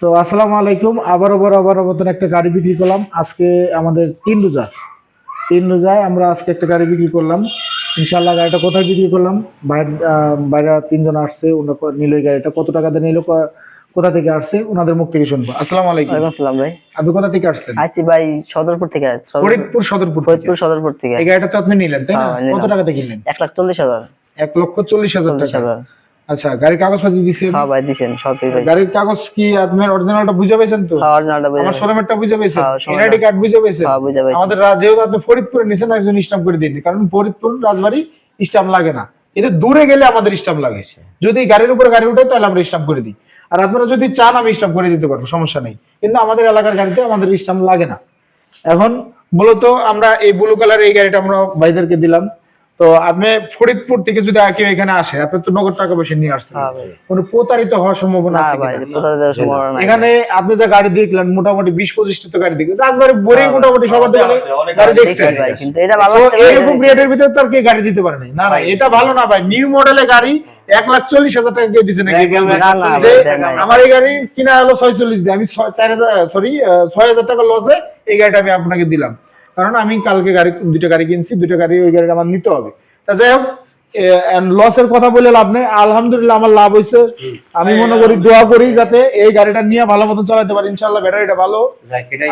তো আসসালামু আলাইকুম। আবারও বরাবর মতন একটা গাড়ি বিক্রি করলাম। আজকে আমাদের তিন রোজা। তিন রোজায় আমরা আজকে একটা গাড়ি বিক্রি করলাম। ইনশাল্লাহ গাড়িটা কোথায় বিক্রি করলাম? বাইরে বাইরে তিনজন আসছে ওনারা নিল গাড়িটা। কত টাকা দিয়ে নিল কোথা থেকে আসছে ওনাদের মুখ থেকে শুনব। আসসালামু আলাইকুম। আসসালাম ভাই। আপনি কোথা থেকে আসছেন? আসছি ভাই সদরপুর থেকে। ফরিদপুর সদরপুর ফরিদপুর সদরপুর থেকে। এই গাড়িটা তো আপনি নিলেন তাই না? হ্যাঁ। কত টাকাতে কিনলেন? এক লাখ চল্লিশ হাজার। এক লক্ষ চল্লিশ হাজার টাকা। আচ্ছা গাড়ির কাগজপাতি দিছে হ্যাঁ ভাই দিছেন সবই ভাই গাড়ির কাগজ কি আপনার অরিজিনালটা বুঝে পেয়েছেন তো? হ্যাঁ অরিজিনালটা বুঝে আমার শোরুমেরটা বুঝে পেয়েছেন? হ্যাঁ, এনআইডি কার্ড বুঝে পেয়েছেন? হ্যাঁ বুঝে ভাই আমাদের যেহেতু আপনি ফরিদপুরে নিছেন একজন করে দিন। কারণ ফরিদপুর রাজবাড়ি স্টাম্প লাগে না। এটা দূরে গেলে আমাদের স্টাম্প লাগে। যদি গাড়ির উপরে গাড়ি উঠে তাহলে আমরা স্টাম্প করে দিই। আর আপনারা যদি চান আমি স্টাম্প করে দিতে পারব সমস্যা নেই। কিন্তু আমাদের এলাকার গাড়িতে আমাদের স্টাম্প লাগে না। এখন মূলত আমরা এই ব্লু কালার এই গাড়িটা আমরা ভাইদেরকে দিলাম। তো আপনি ফরিদপুর থেকে যদি কেউ এখানে আসে আপনি তো নগদ টাকা পয়সা নিয়ে আসছেন। হ্যাঁ কোনো প্রতারিত হওয়ার সম্ভাবনা না আছে এখানে আপনি যে গাড়ি দেখলেন মোটামুটি বিশ পঁচিশটা তো গাড়ি দেখলেন। রাজবাড়ি বড়ি হ্যাঁ, মোটামুটি সবার দোকানে গাড়ি দেখছেন। ভাই কিন্তু এটা ভালো তো এরকম রেটের ভিতরে তো আর কেউ গাড়ি দিতে পারে না না এটা ভালো না ভাই। নিউ মডেলের গাড়ি এক লাখ চল্লিশ হাজার টাকা কেউ দিচ্ছে নাকি। আমার এই গাড়ি কিনা হলো ছয়চল্লিশ দিয়ে। আমি ছয়- চার হাজার সরি ছয় হাজার টাকা লসে এই গাড়িটা আমি আপনাকে দিলাম। কারণ আমি কালকে গাড়ি দুটো গাড়ি কিনছি দুটো গাড়ি ওই গাড়িটা আমার নিতে হবে। তা যাই হোক লসের কথা বলে লাভ নেই। আলহামদুলিল্লাহ আমার লাভ হয়েছে আমি মনে করি দোয়া করি যাতে এই গাড়িটা নিয়ে ভালো মতো চালাতে পারি। ইনশাল্লাহ ব্যাটারিটা ভালো।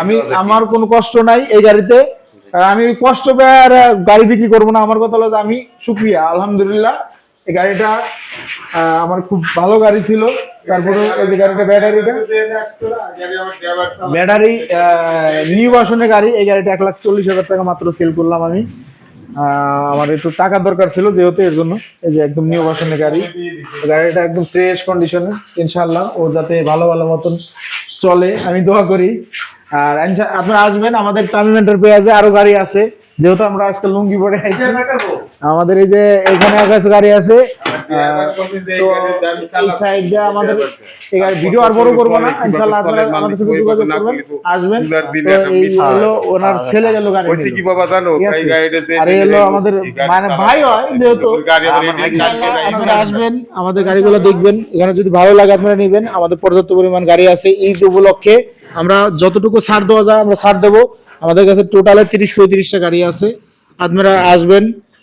আমি আমার কোনো কষ্ট নাই এই গাড়িতে। আমি কষ্ট পেয়ে আর গাড়ি বিক্রি করব না। আমার কথা হলো যে আমি সুক্রিয়া আলহামদুলিল্লাহ এই গাড়িটা আমার খুব ভালো গাড়ি ছিল। তারপরে এই গাড়িটা, ব্যাটারিটা। ব্যাটারি নিউ ভার্সনের গাড়ি। এই গাড়িটা এক লাখ চল্লিশ হাজার টাকা মাত্র সেল করলাম আমি। আমার একটু টাকা দরকার ছিল যেহেতু এর জন্য। এই যে একদম নিউ ভার্সনের গাড়ি। গাড়িটা একদম ফ্রেশ কন্ডিশনে ইনশাল্লাহ ও যাতে ভালো ভালো মতন চলে, আমি দোয়া করি। আর আপনারা আসবেন। আমাদের তামিমেন্টার পেঁয়াজে আরও গাড়ি আছে। যেহেতু আমরা আজকে লুঙ্গি পরে আইছি। আমাদের এই যে এখানে আকাশ গাড়ি আছে এই সাইড দিয়ে আমাদের এই গাড়ি ভিডিও আর বড় করব না ইনশাল্লাহ আপনারা আমাদের সাথে যোগাযোগ করবেন আসবেন। এই হলো ওনার ছেলে গেল গাড়ি হয়েছে কি বাবা জানো? এই গাড়িটাতে আর হলো আমাদের মানে ভাই হয় যেহেতু আপনারা আসবেন আমাদের গাড়িগুলো দেখবেন। এখানে যদি ভালো লাগে আপনারা নেবেন। আমাদের পর্যাপ্ত পরিমাণ গাড়ি আছে ঈদ উপলক্ষে। আমরা যতটুকু ছাড় দেওয়া যায় আমরা ছাড় দেবো। আমাদের কাছে টোটালে তিরিশ পঁয়ত্রিশটা গাড়ি আছে। আপনারা আসবেন।